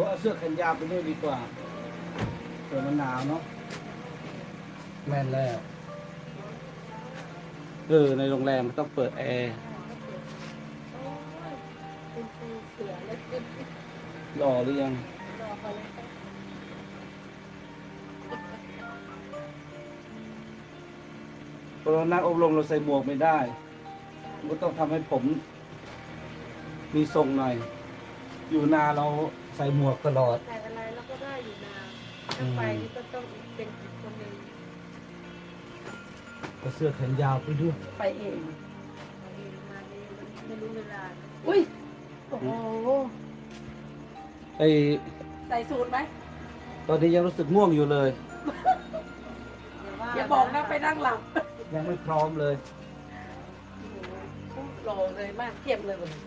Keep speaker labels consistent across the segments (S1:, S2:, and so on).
S1: อ้เอาเสื้อแขนยาวไปด้วยดีกว่าเดี๋ยวมันหนาวเนาะแม่นแล้ว เออ ในโรงแรมมันต้องเปิดแอร์
S2: เป็นปูเสือแล้วก็
S1: หล่อหรือยัง
S2: รอเขาแล้วก็
S1: พอเรานั่งอบรมเราใส่หมวกไม่ได้ก็ต้องทำให้ผม มีทรงหน่อย อยู่นาเราใส่หมวกตลอด
S2: ใส่อะไรแล้วก็ได้อยู่นาถ้าไปนี่ก็ต้องเป็นอีกคนหนึ่ง
S1: ก็เสื้อแขนยาวไปด้วย
S3: ไปเอง
S2: เอาเองมาเองไม่รู้เวลา
S3: อุ้ย โอ้โห
S1: ไอ้
S3: ใส่สูตรไหม
S1: ตอนนี้ยังรู้สึกง่วงอยู่เลย
S3: อย่าบอกนะไปนั่งหลับ
S1: ยังไม่พร้อมเลย
S3: โหรอเลยมากเทียบเลยวันนี้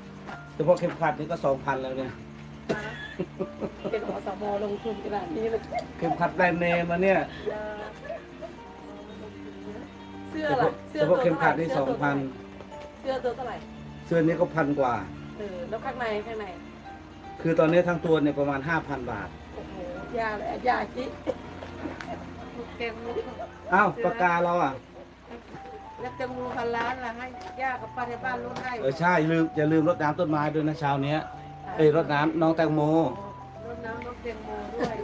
S1: แต่พอเข็มขัดนี่ก็สองพันแล้วเนี่ย
S3: เป็นอสมลงทุนขนาดนี้เลย
S1: เข็มขัดแบรนด์เนมมาเนี่ย
S3: เสื้อ
S1: แต่พ
S3: ล่ะ
S1: วก
S3: เสื้อ
S1: แต่พวก
S3: ตัว
S1: เข็มขัด
S3: ท่าไหร่
S1: นี่สองพัน
S3: เสื้อตัวเท่าไหร่
S1: เสื้อนี้ก็พันกว่า
S3: เออแล้วข้างในข้างใน
S1: คือตอนนี้ทั้งตัวเนี่ยประมาณห้าพันบาท
S3: โอ้โหยาเลยยาจิ
S2: ลูกเต็มลูก
S1: อ้าวปากกาเราอะ
S2: แล้วเต็มรูพันล้านละให้ย่ากับป้าที่บ้านรู้ให้
S1: เออใช่ลืมอย่าลืมรดน้ำต้นไม้ด้วยนะเช้าเนี้ย เอ้ยรดน้ำน้องแตงโม
S2: รดน้ำน้องเต็มโมด้วย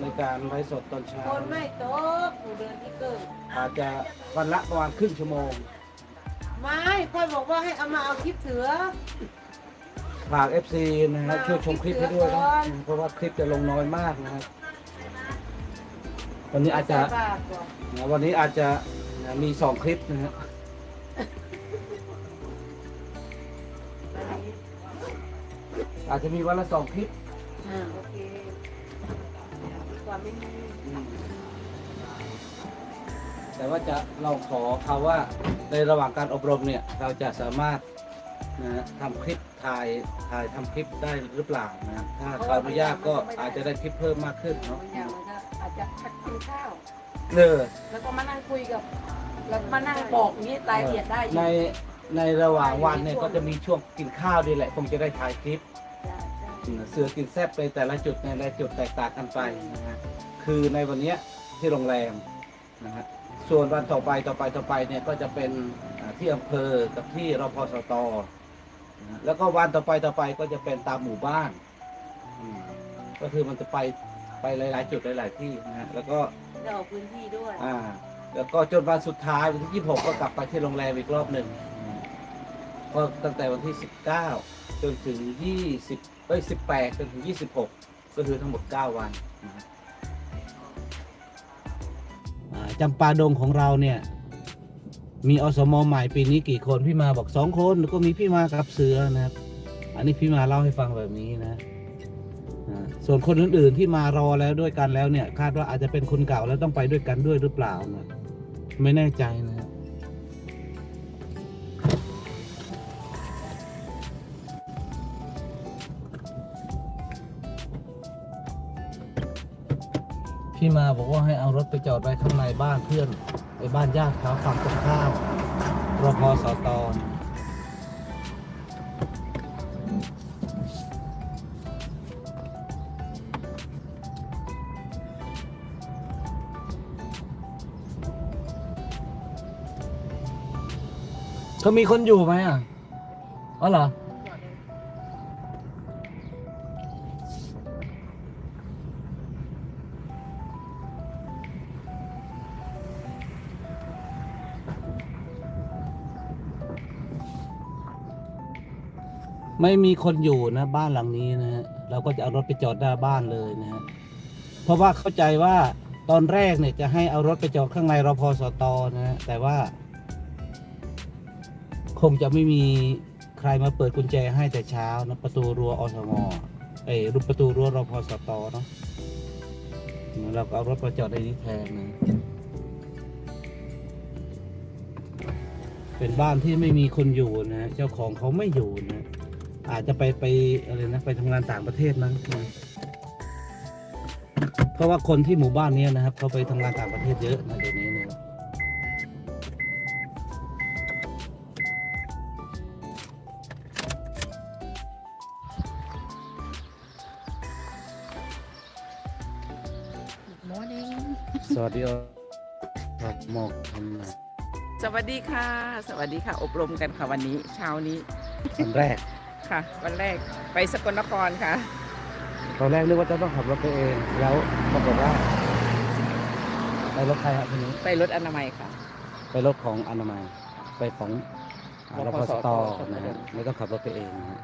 S1: ในการไลฟ์สดตอนเช้า
S2: คนไม่ตกหนูเดินที่เกิด
S1: อาจจะวันละประมาณครึ่งชั่วโมง
S2: ไม่ค่อยบอกว่าให้เอามาเอาคลิปเสือ
S1: ฝาก FC นะฮะช่วยชมคลิปให้ด้วยนะเพราะว่าคลิปจะลงน้อยมากนะครับ วันนี้อาจจะ
S2: ใส่บาตรก่อน
S1: นะวันนี้อาจจะมีสองคลิปนะฮะ
S2: อา
S1: จจะมีวันละสองคลิป
S3: อ่า
S2: โอเคดีกว่าไม่มี
S1: แต่ว่าจะเราขอเขาว่าในระหว่างการอบรมเนี่ย เราจะสามารถนะฮะทำคลิปถ่ายถ่ายทำคลิปได้หรือเปล่านะ ถ้าขออนุญาตก็อาจจะได้คลิปเพิ่มมากขึ้นเนาะ
S3: บางอย่างมันก็อาจจะพักกินข้าว
S1: เออ
S3: แล้วก็มานั่งคุยกับ แล้วมานั่งบอกอย่างนี้รายละเอียดได้อีก
S1: ในในระหว่างวันเนี่ยก็จะมีช่วงกินข้าวดีแหละคงจะได้ถ่ายคลิป เสือกินแซบไปแต่ละจุดในแต่ละจุดแตกต่างกันไปนะฮะคือในวันนี้ที่โรงแรมนะฮะส่วนวันต่อไปต่อไปต่อไปเนี่ยก็จะเป็นที่อำเภอกับที่รพสตนะแล้วก็วันต่อไปต่อไปก็จะเป็นตามหมู่บ้าน ก็คือมันจะไปไปหลาย ๆ จุดหลาย ๆ ที่นะฮะแล้วก็
S2: ได้ออกพื้นที่ด้วย
S1: อ่า แล้วก็จนวันสุดท้ายวันที่ 26 ก็กลับไปที่โรงแรมอีกรอบหนึ่งก็ตั้งแต่วันที่ 19 จนถึง20 เอ้ย18จนถึง26ก็คือทั้งหมด9วันนะครับอ่าจำปาดงของเราเนี่ย มีอสมใหม่ปีนี้กี่คนพี่มาบอกสองคนแล้วก็มีพี่มากับเสือนะครับ อันนี้พี่มาเล่าให้ฟังแบบนี้นะอ่าส่วนคนอื่นๆที่มารอแล้วด้วยกันแล้วเนี่ย คาดว่าอาจจะเป็นคนเก่าแล้วต้องไปด้วยกันด้วยหรือเปล่านะไม่แน่ใจนะ ครับพี่มาบอกว่าให้เอารถไปจอดไว้ข้างในบ้านเพื่อนไปบ้านญาติเขาฝั่งตรงข้ามรพสตนเขามีคนอยู่ไหมอะ อ๋อเหรอ ไม่มีคนอยู่นะบ้านหลังนี้นะฮะเราก็จะเอารถไปจอดหน้าบ้านเลยนะฮะเพราะว่าเข้าใจว่าตอนแรกเนี่ยจะให้เอารถไปจอดข้างในรพสตนะฮะแต่ว่า คงจะไม่มีใครมาเปิดกุญแจให้แต่เช้านะประตูรั้วอสมเอ้รูปประตูรั้วรพสตเนาะเราก็เอารถมาจอดในนี้แทนนะเป็นบ้านที่ไม่มีคนอยู่นะ เจ้าของเขาไม่อยู่นะ อาจจะไปไปอะไรนะไปทำงานต่างประเทศมั้งเพราะว่าคนที่หมู่บ้านนี้นะครับเขาไปทำงานต่างประเทศเยอะนะเดี๋ยวนี้นะสวัสดีครับหมอกทำไส
S4: วัสดีค่ะ สวัสดีค่ะ อบรมกันค่ะวันนี้ เช้านี้
S1: วันแรก
S4: ค่ะ วันแรกไปสกลนครค่ะ
S1: ตอนแรกนึกว่าจะต้องขับรถไปเอง แล้วปรากฏว่าไปรถใครครับทีนี้
S4: ไปรถอนามัยค่ะ
S1: ไปรถของอนามัย ไปของอ่าร
S4: ร
S1: พ
S4: พ
S1: ส
S4: ส
S1: ต
S4: ต
S1: นะฮะไม่ต้องขับรถไปเองนะฮะ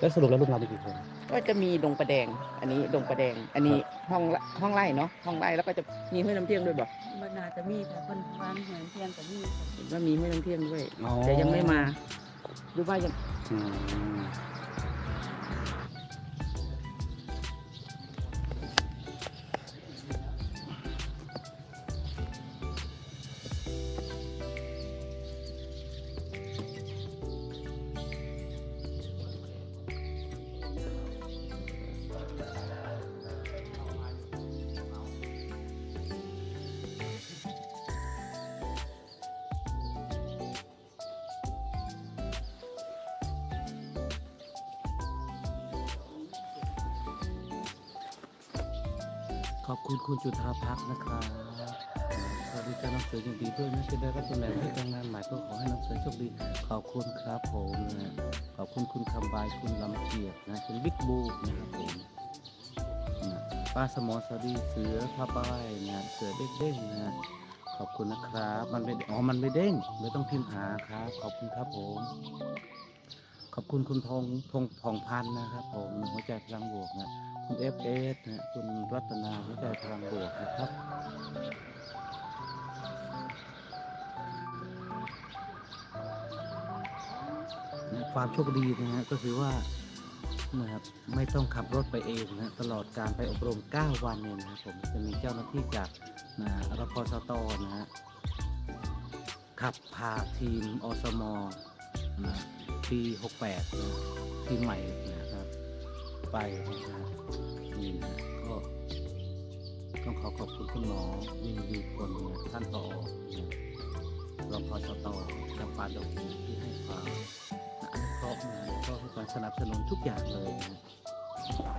S1: แล้วสรุปแล้วลูกเรามีกี่คน
S4: ก็จะมีดงประแดง อันนี้ดงประแดง อันนี้ห้องละห้องไร่เนาะ ห้องไร่แล้วก็จะมีห้วยน้ำเที่ยงด้วยบอก
S3: มันน่าจะมีแต่คนวางแหนเพียงแต่มี
S4: เห็นว่ามีห้วยน้ำเที่ยงด้วย
S1: อ๋อ
S4: แต่ยังไม่มา หรือว่ายัง
S1: อื ขอบคุณคุณจุธาพักนะครับสวัสดีจ้าน้องเสือยินดีด้วยนะที่ได้รับตำแหน่งที่การงานใหม่ก็ขอให้น้องเสือโชคดี ขอบคุณครับผมนะขอบคุณคุณคำบายคุณลำเกียรตินะคุณบิ๊กบูนะครับผมนะป้าสมอสวัสดีเสือผ้าใบนะเสือเด้งๆนะขอบคุณนะครับ มันไม่อ๋อมันไม่เด้งไม่ต้องพิมพ์หาครับ ขอบคุณครับผม ขอบคุณคุณทองทองทองพันธ์นะครับ ผมหัวใจพลังบวกนะคุณเอฟเอสนะคุณรัตนาหัวใจพลังบวกนะครับนความโชคดีนะฮะก็คือว่านะครับไม่ต้องขับรถไปเองนะตลอดการไปอบรม 9 วันเนี่ยนะครับผมจะมีเจ้าหน้าที่จากนะรพสตนะฮะขับพาทีมอสมนะ ปี68นะทีใหม่นะครับ ไปนะฮะนี่นะก็ต้องขอขอบคุณคุณหมอวินยูคนนะท่านต่อรองพอสตจำปาดงที่ให้ความอนุเคราะห์นะแล้วก็ให้การสนับสนุนทุกอย่างเลยนะ